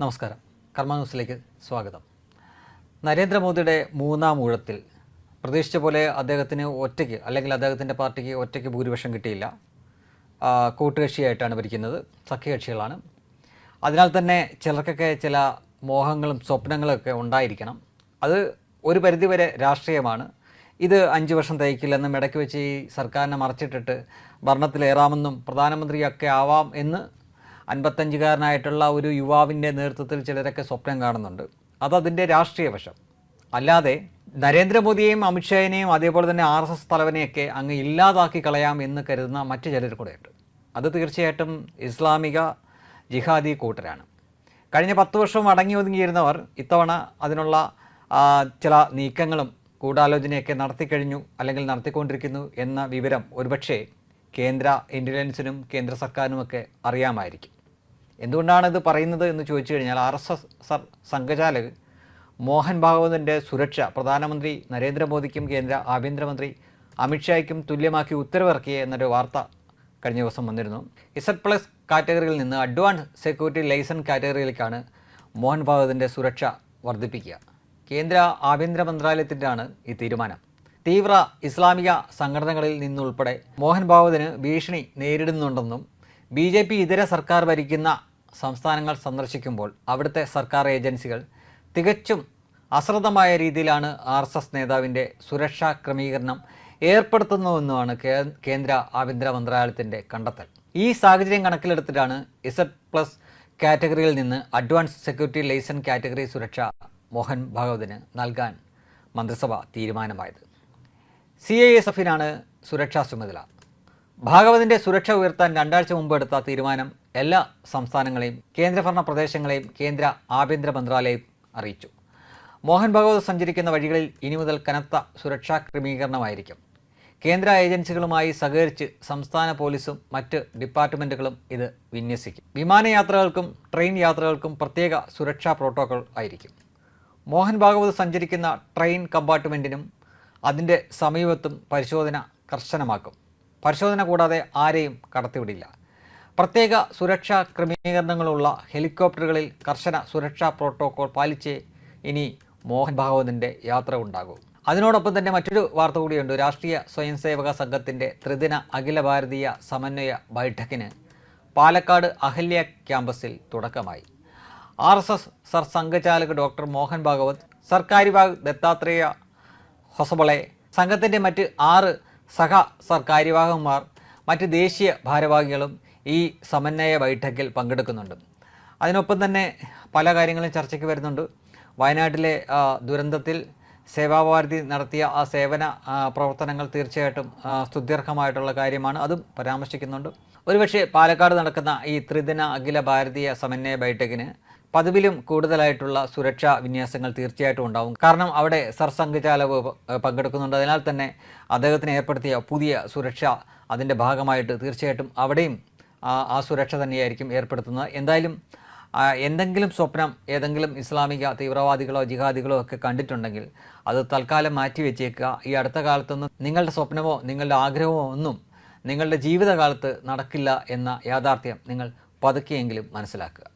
നമസ്കാരം. കർമ്മ ന്യൂസിലേക്ക് സ്വാഗതം. നരേന്ദ്രമോദിയുടെ മൂന്നാം ഊഴത്തിൽ പ്രതീക്ഷിച്ച പോലെ അദ്ദേഹത്തിന് ഒറ്റയ്ക്ക് അല്ലെങ്കിൽ അദ്ദേഹത്തിന്റെ പാർട്ടിക്ക് ഒറ്റയ്ക്ക് ഭൂരിപക്ഷം കിട്ടിയില്ല. കൂട്ടുകക്ഷിയായിട്ടാണ് ഭരിക്കുന്നത്. സഖ്യകക്ഷികളാണ്. അതിനാൽ തന്നെ ചിലർക്കൊക്കെ ചില മോഹങ്ങളും സ്വപ്നങ്ങളൊക്കെ ഉണ്ടായിരിക്കണം. അത് ഒരു പരിധിവരെ രാഷ്ട്രീയമാണ്. ഇത് അഞ്ച് വർഷം തയ്ക്കില്ലെന്നും ഇടയ്ക്ക് വെച്ച് ഈ സർക്കാരിനെ മറച്ചിട്ടിട്ട് ഭരണത്തിലേറാമെന്നും പ്രധാനമന്ത്രിയൊക്കെ ആവാം എന്ന് അൻപത്തഞ്ചുകാരനായിട്ടുള്ള ഒരു യുവാവിന്റെ നേതൃത്വത്തിൽ ചിലരൊക്കെ സ്വപ്നം കാണുന്നുണ്ട്. അതതിന്റെ രാഷ്ട്രീയ വശം. അല്ലാതെ നരേന്ദ്രമോദിയെയും അമിത്ഷാവിനെയും അതേപോലെ തന്നെ ആർ എസ് എസ് തലവനെയൊക്കെ അങ്ങ് ഇല്ലാതാക്കി കളയാം എന്ന് കരുതുന്ന മറ്റു ചിലർ കൂടെയുണ്ട്. അത് തീർച്ചയായിട്ടും ഇസ്ലാമിക ജിഹാദി കൂട്ടരാണ്. കഴിഞ്ഞ പത്ത് വർഷം അടങ്ങി ഒതുങ്ങിയിരുന്നവർ ഇത്തവണ അതിനുള്ള ചില നീക്കങ്ങളും ഗൂഢാലോചനയൊക്കെ നടത്തിക്കഴിഞ്ഞു അല്ലെങ്കിൽ നടത്തിക്കൊണ്ടിരിക്കുന്നു എന്ന വിവരം ഒരുപക്ഷേ കേന്ദ്ര ഇന്റലിജൻസിനും കേന്ദ്ര സർക്കാരിനുമൊക്കെ അറിയാമായിരിക്കും. എന്തുകൊണ്ടാണ് ഇത് പറയുന്നത് എന്ന് ചോദിച്ചു കഴിഞ്ഞാൽ ആർ എസ് എസ് സംഘചാലക് മോഹൻ ഭാഗവതിന്റെ സുരക്ഷ പ്രധാനമന്ത്രി നരേന്ദ്രമോദിക്കും കേന്ദ്ര ആഭ്യന്തരമന്ത്രി അമിത്ഷായ്ക്കും തുല്യമാക്കി ഉത്തരവിറക്കിയ എന്നൊരു വാർത്ത കഴിഞ്ഞ ദിവസം വന്നിരുന്നു. ഇസഡ് പ്ലസ് കാറ്റഗറിയിൽ നിന്ന് അഡ്വാൻസ് സെക്യൂരിറ്റി ലൈസൻസ് കാറ്റഗറിയിലേക്കാണ് മോഹൻ ഭാഗവതിന്റെ സുരക്ഷ വർദ്ധിപ്പിക്കുക. കേന്ദ്ര ആഭ്യന്തര മന്ത്രാലയത്തിന്റെയാണ് ഈ തീരുമാനം. തീവ്ര ഇസ്ലാമിക സംഘടനകളിൽ നിന്നുൾപ്പെടെ മോഹൻ ഭാഗവതിന് ഭീഷണി നേരിടുന്നുണ്ടെന്നും ബി ജെ പി ഇതര സർക്കാർ ഭരിക്കുന്ന സംസ്ഥാനങ്ങൾ സന്ദർശിക്കുമ്പോൾ അവിടുത്തെ സർക്കാർ ഏജൻസികൾ തികച്ചും അശ്രദ്ധമായ രീതിയിലാണ് ആർ എസ് എസ് നേതാവിന്റെ സുരക്ഷാ ക്രമീകരണം ഏർപ്പെടുത്തുന്നുവെന്നുമാണ് കേ- കേന്ദ്ര ആഭ്യന്തര മന്ത്രാലയത്തിന്റെ കണ്ടെത്തൽ. ഈ സാഹചര്യം കണക്കിലെടുത്തിട്ടാണ് ഇസഡ് പ്ലസ് കാറ്റഗറിയിൽ നിന്ന് അഡ്വാൻസ് സെക്യൂരിറ്റി ലൈസൻസ് കാറ്റഗറി സുരക്ഷ മോഹൻ ഭാഗവതിന് നൽകാൻ മന്ത്രിസഭ തീരുമാനമായത്. സി ഐ എസ് എഫിനാണ് സുരക്ഷാ ചുമതല. ഭാഗവതിന്റെ സുരക്ഷ ഉയർത്താൻ രണ്ടാഴ്ച മുമ്പ് എടുത്ത തീരുമാനം എല്ലാ സംസ്ഥാനങ്ങളെയും കേന്ദ്രഭരണ പ്രദേശങ്ങളെയും കേന്ദ്ര ആഭ്യന്തര മന്ത്രാലയം അറിയിച്ചു. മോഹൻ ഭാഗവത് സഞ്ചരിക്കുന്ന വഴികളിൽ ഇനി മുതൽ കനത്ത സുരക്ഷാ ക്രമീകരണമായിരിക്കും. കേന്ദ്ര ഏജൻസികളുമായി സഹകരിച്ച് സംസ്ഥാന പോലീസും മറ്റ് ഡിപ്പാർട്ട്മെന്റുകളും ഇത് വിന്യസിക്കും. വിമാനയാത്രകൾക്കും ട്രെയിൻ യാത്രകൾക്കും പ്രത്യേക സുരക്ഷാ പ്രോട്ടോകോൾ ആയിരിക്കും. മോഹൻ ഭാഗവത് സഞ്ചരിക്കുന്ന ട്രെയിൻ കമ്പാർട്ട്മെന്റിനും അതിന്റെ സമീപത്തും പരിശോധന കർശനമാക്കും. പരിശോധന കൂടാതെ ആരെയും കടത്തിവിടില്ല. പ്രത്യേക സുരക്ഷാ ക്രമീകരണങ്ങളുള്ള ഹെലികോപ്റ്ററുകളിൽ കർശന സുരക്ഷാ പ്രോട്ടോകോൾ പാലിച്ച് ഇനി മോഹൻ ഭാഗവതിന്റെ യാത്ര ഉണ്ടാകൂ. അതിനോടൊപ്പം തന്നെ മറ്റൊരു വാർത്ത കൂടിയുണ്ട്. രാഷ്ട്രീയ സ്വയംസേവക സംഘത്തിന്റെ ത്രിദിന അഖില ഭാരതീയ സമന്വയ ബൈഠക്കിന് പാലക്കാട് അഹല്യ ക്യാമ്പസിൽ തുടക്കമായി. ആർ എസ് എസ് സർ സംഘചാലക് ഡോക്ടർ മോഹൻ ഭാഗവത് സർക്കാരിവാഗ് ദത്താത്രേയ ഹൊസബളെ സംഘത്തിന്റെ മറ്റ് ആറ് സഹ സർക്കാരിവാഹന്മാർ മറ്റ് ദേശീയ ഭാരവാഹികളും ഈ സമന്വയ ബൈഠക്കിൽ പങ്കെടുക്കുന്നുണ്ട്. അതിനൊപ്പം തന്നെ പല കാര്യങ്ങളും ചർച്ചയ്ക്ക് വരുന്നുണ്ട്. വയനാട്ടിലെ ദുരന്തത്തിൽ സേവാഭാരതി നടത്തിയ ആ സേവന പ്രവർത്തനങ്ങൾ തീർച്ചയായിട്ടും സ്തുത്യർഹമായിട്ടുള്ള കാര്യമാണ്. അതും പരാമർശിക്കുന്നുണ്ട്. ഒരുപക്ഷെ പാലക്കാട് നടക്കുന്ന ഈ ത്രിദിന അഖില ഭാരതീയ സമന്വയ ബൈഠക്കിന് പതിവിലും കൂടുതലായിട്ടുള്ള സുരക്ഷാ വിന്യാസങ്ങൾ തീർച്ചയായിട്ടും ഉണ്ടാവും. കാരണം അവിടെ സർസംഘചാലവ് പങ്കെടുക്കുന്നുണ്ട്. അതിനാൽ തന്നെ അദ്ദേഹത്തിന് ഏർപ്പെടുത്തിയ പുതിയ സുരക്ഷ അതിന്റെ ഭാഗമായിട്ട് തീർച്ചയായിട്ടും അവിടെയും ആ സുരക്ഷ തന്നെയായിരിക്കും ഏർപ്പെടുത്തുന്നത്. എന്തായാലും എന്തെങ്കിലും സ്വപ്നം ഏതെങ്കിലും ഇസ്ലാമിക തീവ്രവാദികളോ ജിഹാദികളോ ഒക്കെ കണ്ടിട്ടുണ്ടെങ്കിൽ അത് തൽക്കാലം മാറ്റി വെച്ചേക്കുക ഈ അടുത്ത കാലത്തൊന്നും നിങ്ങളുടെ സ്വപ്നമോ നിങ്ങളുടെ ആഗ്രഹമോ ഒന്നും നിങ്ങളുടെ ജീവിതകാലത്ത് നടക്കില്ല എന്ന യാഥാർത്ഥ്യം നിങ്ങൾ പതുക്കെയെങ്കിലും മനസ്സിലാക്കുക.